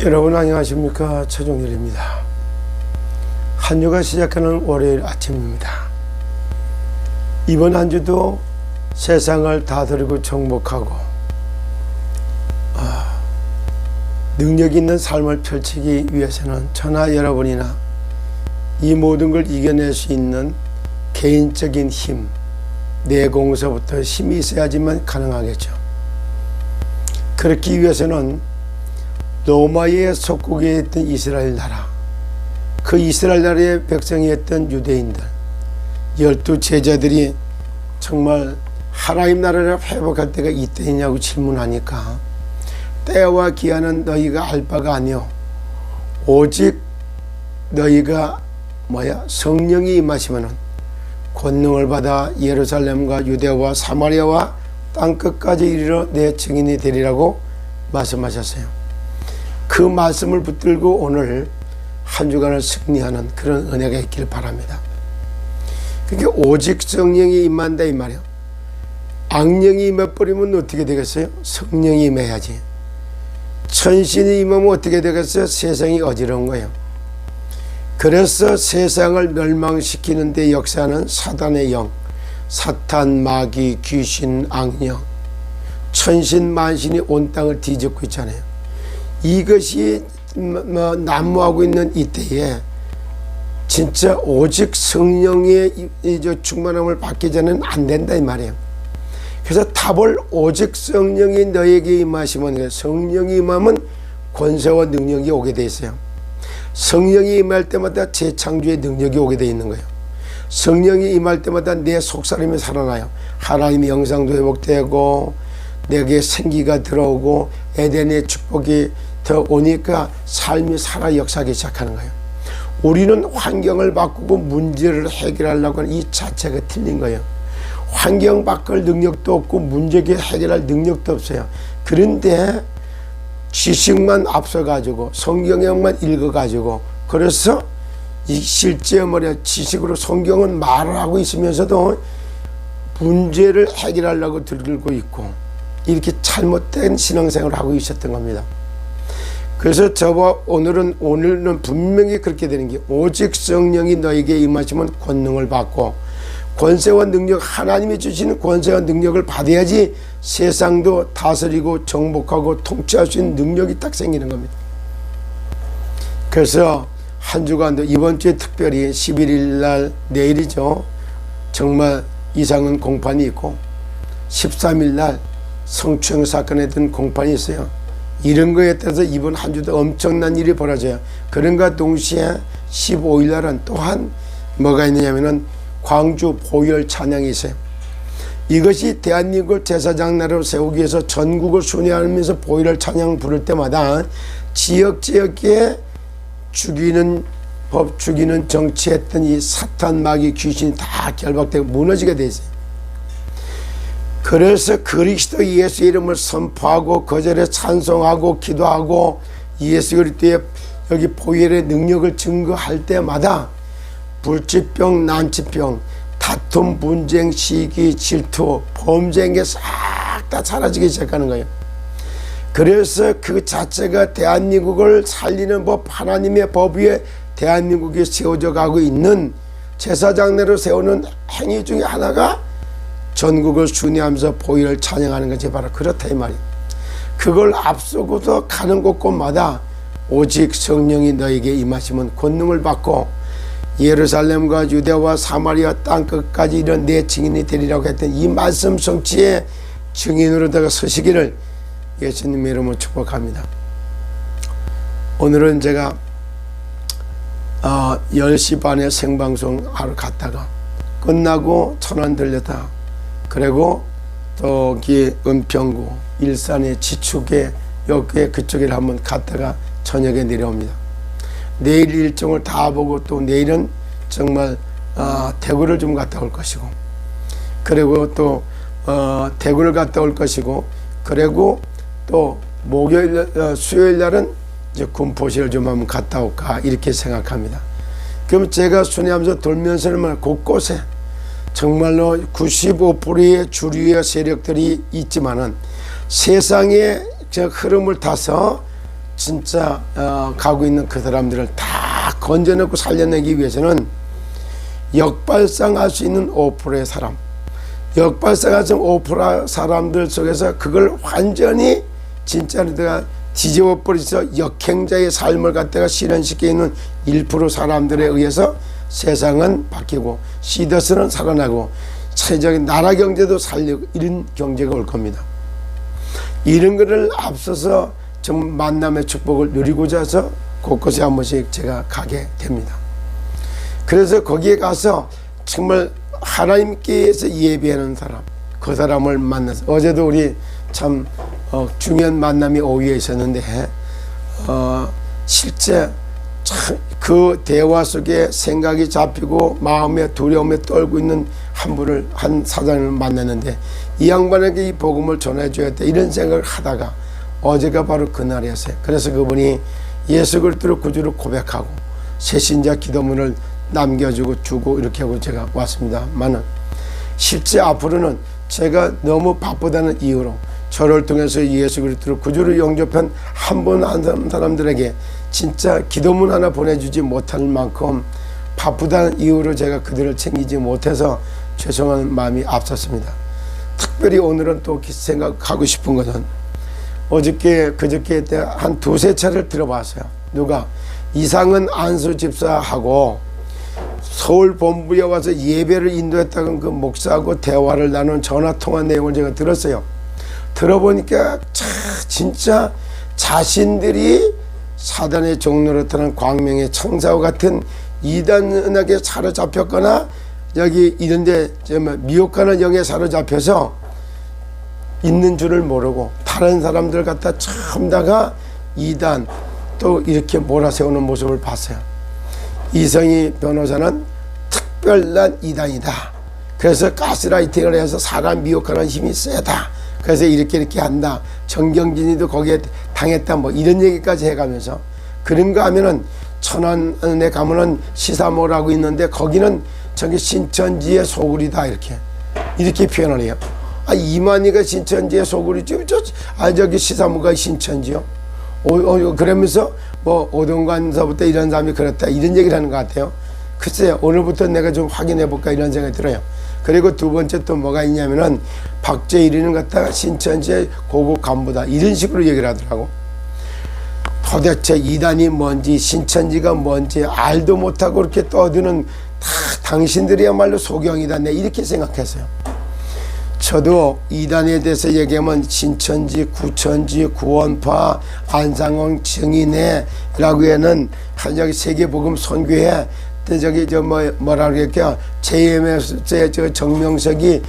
여러분 안녕하십니까 최종일입니다. 한 주가 시작하는 월요일 아침입니다. 이번 한 주도 세상을 다스리고 정복하고 아, 능력 있는 삶을 펼치기 위해서는 저나 여러분이나 이 모든 걸 이겨낼 수 있는 개인적인 힘, 내공서부터 힘이 있어야지만 가능하겠죠. 그렇기 위해서는 로마의 속국에 있던 이스라엘 나라, 그 이스라엘 나라의 백성이었던 유대인들, 열두 제자들이 정말 하나님 나라를 회복할 때가 이때이냐고 질문하니까 때와 기한은 너희가 알 바가 아니요 오직 너희가 뭐야 성령이 임하시면은 권능을 받아 예루살렘과 유대와 사마리아와 땅 끝까지 이르러 내 증인이 되리라고 말씀하셨어요. 그 말씀을 붙들고 오늘 한 주간을 승리하는 그런 은혜가 있기를 바랍니다. 그게 오직 성령이 임한다 이 말이요. 악령이 임해버리면 어떻게 되겠어요? 성령이 임해야지. 천신이 임하면 어떻게 되겠어요? 세상이 어지러운 거예요. 그래서 세상을 멸망시키는 데 역사하는 사단의 영, 사탄, 마귀, 귀신, 악령, 천신, 만신이 온 땅을 뒤집고 있잖아요. 이것이 뭐 난무하고 있는 이때에 진짜 오직 성령의 충만함을 받기 전에는 안 된다 이 말이에요. 그래서 답을 오직 성령이 너에게 임하시면 성령이 임하면 권세와 능력이 오게 돼 있어요. 성령이 임할 때마다 재창조의 능력이 오게 돼 있는 거예요. 성령이 임할 때마다 내 속사람이 살아나요. 하나님의 영상도 회복되고 내게 생기가 들어오고 에덴의 축복이 더 오니까 삶이 살아 역사하기 시작하는 거예요. 우리는 환경을 바꾸고 문제를 해결하려고 하는 이 자체가 틀린 거예요. 환경 바꿀 능력도 없고 문제 해결할 능력도 없어요. 그런데 지식만 앞서가지고 성경에만 읽어가지고 그래서 이 실제 뭐냐 지식으로 성경은 말을 하고 있으면서도 문제를 해결하려고 들고 있고 이렇게 잘못된 신앙생활을 하고 있었던 겁니다. 그래서 저와 오늘은 오늘은 분명히 그렇게 되는 게 오직 성령이 너에게 임하시면 권능을 받고 권세와 능력 하나님이 주시는 권세와 능력을 받아야지 세상도 다스리고 정복하고 통치할 수 있는 능력이 딱 생기는 겁니다. 그래서 한 주간도 이번 주에 특별히 11일 날 내일이죠. 정말 이상은 공판이 있고 13일 날 성추행 사건에 든 공판이 있어요. 이런 거에 따라서 이번 한 주도 엄청난 일이 벌어져요. 그런가 동시에 15일 날은 또한 뭐가 있느냐면은 광주 보혈 찬양이 있어요. 이것이 대한민국을 제사장 나라로 세우기 위해서 전국을 순회하면서 보혈 찬양 부를 때마다 지역 지역에 죽이는 법 죽이는 정치했던 이 사탄 마귀 귀신이 다 결박되고 무너지게 돼 있어요. 그래서 그리스도 예수 이름을 선포하고 거절에 찬송하고 기도하고 예수 그리스도의 여기 보혈의 능력을 증거할 때마다 불치병, 난치병, 다툼, 분쟁, 시기, 질투, 범죄인 게 싹 다 사라지기 시작하는 거예요. 그래서 그 자체가 대한민국을 살리는 법, 하나님의 법 위에 대한민국이 세워져 가고 있는 제사장내로 세우는 행위 중에 하나가 전국을 순회하면서 보혈을 찬양하는 것이 바로 그렇다 이 말이에요. 그걸 앞서고도 가는 곳곳마다 오직 성령이 너에게 임하시면 권능을 받고 예루살렘과 유대와 사마리아 땅 끝까지 이런 내 증인이 되리라고 했던 이 말씀 성취의 증인으로다가 서시기를 예수님의 이름으로 축복합니다. 오늘은 제가 어, 10시 반에 생방송 하러 갔다가 끝나고 천안 들렸다 그리고 저기 은평구 일산의 지축에 여기에 그쪽에 한번 갔다가 저녁에 내려옵니다. 내일 일정을 다 보고 또 내일은 정말 어, 대구를 좀 갔다 올 것이고 그리고 또 어, 대구를 갔다 올 것이고 그리고 또 목요일 어, 수요일 날은 이제 군포시를 좀 한번 갔다 올까 이렇게 생각합니다. 그럼 제가 순회하면서 돌면서는 곳곳에 정말로 95%의 주류의 세력들이 있지만은 세상의 저 흐름을 타서 진짜 어, 가고 있는 그 사람들을 다 건져내고 살려내기 위해서는 역발상할 수 있는 5%의 사람 역발상할 수 있는 5% 사람들 속에서 그걸 완전히 진짜로 내가 뒤집어 버리서 역행자의 삶을 갖다가 실현시켜 있는 1% 사람들에 의해서 세상은 바뀌고 시더스는 살아나고 세적인 나라 경제도 살리고 이런 경제가 올 겁니다. 이런 거를 앞서서 좀 만남의 축복을 누리고자 해서 곳곳에 한 번씩 제가 가게 됩니다. 그래서 거기에 가서 정말 하나님께서 예배하는 사람, 그 사람을 만나서 어제도 우리 참 어, 중요한 만남이 오후에 있었는데 어, 실제 참 그 대화 속에 생각이 잡히고 마음에 두려움에 떨고 있는 한 분을 한 사장을 만났는데 이 양반에게 이 복음을 전해줘야 돼 이런 생각을 하다가 어제가 바로 그날이었어요. 그래서 그분이 예수 그리스도를 구주로 고백하고 새신자 기도문을 남겨주고 주고 이렇게 하고 제가 왔습니다만은 실제 앞으로는 제가 너무 바쁘다는 이유로 저를 통해서 예수 그리스도를 구주로 영접한 한분한 사람들에게 진짜 기도문 하나 보내주지 못할 만큼 바쁘다는 이유로 제가 그들을 챙기지 못해서 죄송한 마음이 앞섰습니다. 특별히 오늘은 또 생각하고 싶은 것은 어저께 그저께 때 한 두세 차를 들어봤어요. 누가 이상은 안수 집사하고 서울 본부에 와서 예배를 인도했다는 그 목사하고 대화를 나눈 전화 통화 내용을 제가 들었어요. 들어보니까 참 진짜 자신들이 사단의 종로로 타는 광명의 청사와 같은 이단에게 사로잡혔거나 여기 이런데 미혹하는 영에 사로잡혀서 있는 줄을 모르고 다른 사람들 갖다 참다가 이단 또 이렇게 몰아세우는 모습을 봤어요. 이성희 변호사는 특별한 이단이다. 그래서 가스라이팅을 해서 사람 미혹하는 힘이 세다. 그래서 이렇게 이렇게 한다. 정경진이도 거기에 당했다. 뭐 이런 얘기까지 해가면서 그런 거 하면은 천안에 가면은 시사모라고 있는데 거기는 저기 신천지의 소굴이다 이렇게 이렇게 표현을 해요. 아 이만희가 신천지의 소굴이죠. 저, 아 저기 시사모가 신천지요. 오, 오, 그러면서 뭐 오동관서부터 이런 사람이 그렇다 이런 얘기를 하는 것 같아요. 글쎄요 오늘부터 내가 좀 확인해 볼까 이런 생각이 들어요. 그리고 두 번째 또 뭐가 있냐면은 박재일이는 갖다가 신천지의 고급 간부다 이런 식으로 얘기를 하더라고. 도대체 이단이 뭔지 신천지가 뭔지 알도 못하고 이렇게 떠드는 다 당신들이야말로 소경이다 내 이렇게 생각했어요. 저도 이단에 대해서 얘기하면 신천지, 구천지, 구원파, 안상홍, 증인회라고 하는 여기 세계복음 선교회 저기 저 뭐 뭐라 그럴게요 JMS의 저 정명석이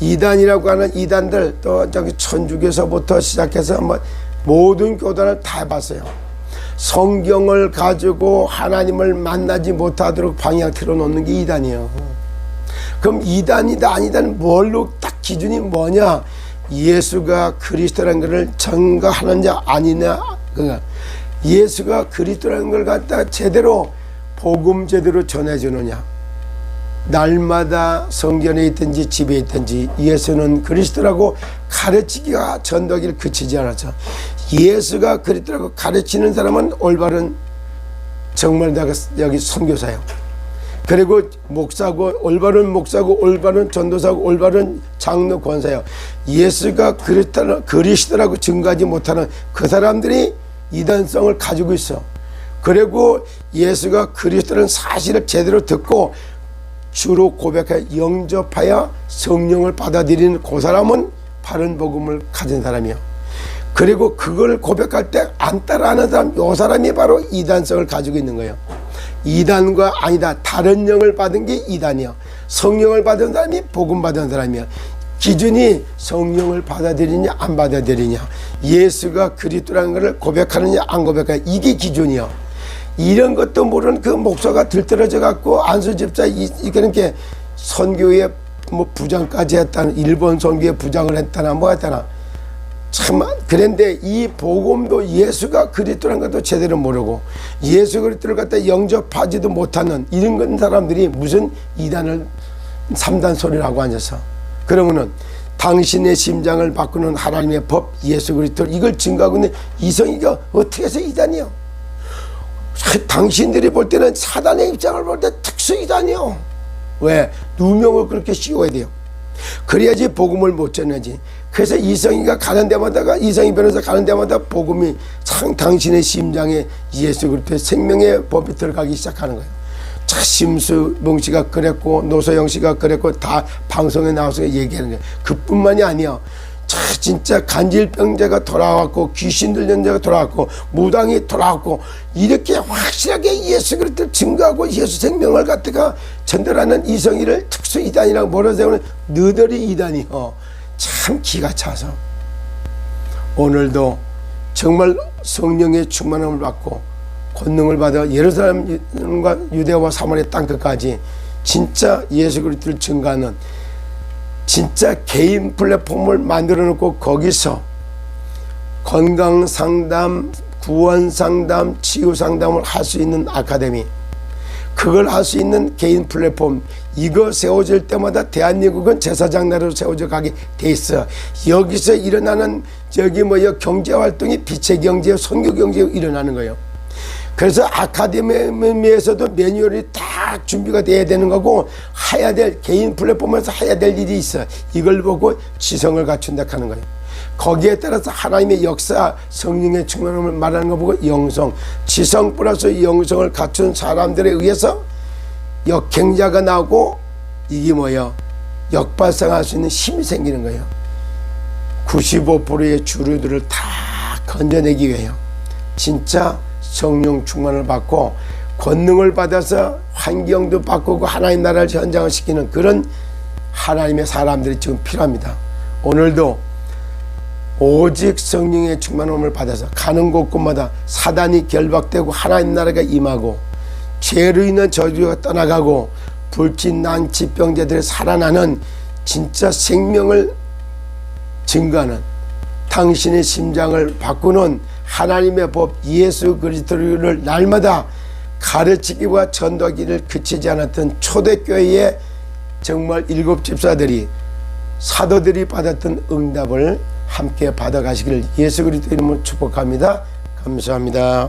이단이라고 하는 이단들 또 저기 천주교서부터 시작해서 뭐 모든 교단을 다 해봤어요. 성경을 가지고 하나님을 만나지 못하도록 방향 틀어놓는 게 이단이에요. 그럼 이단이다 아니다는 뭘로 딱 기준이 뭐냐? 예수가 그리스도라는 것을 증거하는 자 아니냐? 그러니까 예수가 그리스도라는 걸 갖다 제대로 복음 제대로 전해주느냐? 날마다 성전에 있든지 집에 있든지 예수는 그리스도라고 가르치기가 전도기를 그치지 않았죠. 예수가 그리스도라고 가르치는 사람은 올바른 정말 내가 여기 선교사요. 그리고 목사고 올바른 목사고 올바른 전도사고 올바른 장로 권사요. 예수가 그리스도라, 그리스도라고 증거하지 못하는 그 사람들이 이단성을 가지고 있어. 그리고 예수가 그리스도라는 사실을 제대로 듣고 주로 고백하여 영접하여 성령을 받아들이는 그 사람은 바른 복음을 가진 사람이요. 그리고 그걸 고백할 때 안 따라하는 사람, 요 사람이 바로 이단성을 가지고 있는 거예요. 이단과 아니다. 다른 영을 받은 게 이단이요. 성령을 받은 사람이 복음 받은 사람이요. 기준이 성령을 받아들이냐 안 받아들이냐 예수가 그리스도라는 것을 고백하느냐 안 고백하느냐 이게 기준이요. 이런 것도 모르는 그 목사가 들떨어져 갖고 안수 집사 이렇게 선교의 뭐 부장까지 했다는 일본 선교의 부장을 했다나 뭐 했다나 참 그런데 이 복음도 예수가 그리스도라는 것도 제대로 모르고 예수 그리스도를 갖다 영접하지도 못하는 이런 건 사람들이 무슨 이단을 삼단 소리를 하고 앉아서 그러면은 당신의 심장을 바꾸는 하나님의 법 예수 그리스도 이걸 증거하고 있는 이성이가 어떻게 해서 이단이요? 당신들이 볼 때는 사단의 입장을 볼 때 특수 이단이요. 왜 누명을 그렇게 씌워야 돼요? 그래야지 복음을 못 전하지. 그래서 이성이가 가는 데마다가 이성이 변호사 가는 데마다 복음이 상 당신의 심장에 예수 그리스도의 생명의 법이 들어가기 시작하는 거예요. 자, 심수 몽씨가 그랬고 노소영 씨가 그랬고 다 방송에 나와서 얘기하는 거예요. 그뿐만이 아니야. 자, 진짜 간질병자가 돌아왔고 귀신 들린 자가 돌아왔고 무당이 돌아왔고 이렇게 확실하게 예수 그리스도를 증거하고 예수 생명을 갖다가 전달하는 이성이를 특수 이단이라고 몰아세우는 너덜이 이단이요. 참 기가 차서 오늘도 정말 성령의 충만함을 받고 권능을 받아 예루살렘과 유대와 사마리아 땅 끝까지 진짜 예수 그리스도를 증거하는 진짜 개인 플랫폼을 만들어 놓고 거기서 건강 상담, 구원 상담, 치유 상담을 할 수 있는 아카데미 그걸 할 수 있는 개인 플랫폼 이거 세워질 때마다 대한민국은 제사장 나라로 세워져 가게 돼 있어 여기서 일어나는 저기 뭐야 경제 활동이 빛의 경제, 선교 경제 일어나는 거예요. 그래서 아카데미에서도 매뉴얼이 다 준비가 돼야 되는 거고 해야 될 개인 플랫폼에서 해야 될 일이 있어. 이걸 보고 지성을 갖춘다 하는 거예요. 거기에 따라서 하나님의 역사, 성령의 충만함을 말하는 거 보고 영성, 지성 플러스 영성을 갖춘 사람들에 의해서 역행자가 나오고 이게 뭐예요? 역발상할 수 있는 힘이 생기는 거예요. 95%의 주류들을 다 건져내기 위해요. 진짜 성령 충만을 받고 권능을 받아서 환경도 바꾸고 하나님 나라를 현장을 시키는 그런 하나님의 사람들이 지금 필요합니다. 오늘도 오직 성령의 충만함을 받아서 가는 곳곳마다 사단이 결박되고 하나님 나라가 임하고 죄로 인한 저주가 떠나가고 불신 난치 병자들이 살아나는 진짜 생명을 증거하는 당신의 심장을 바꾸는 하나님의 법 예수 그리스도를 날마다 가르치기와 전도하기를 그치지 않았던 초대교회의 정말 일곱 집사들이 사도들이 받았던 응답을 함께 받아가시기를 예수 그리스도 이름으로 축복합니다. 감사합니다.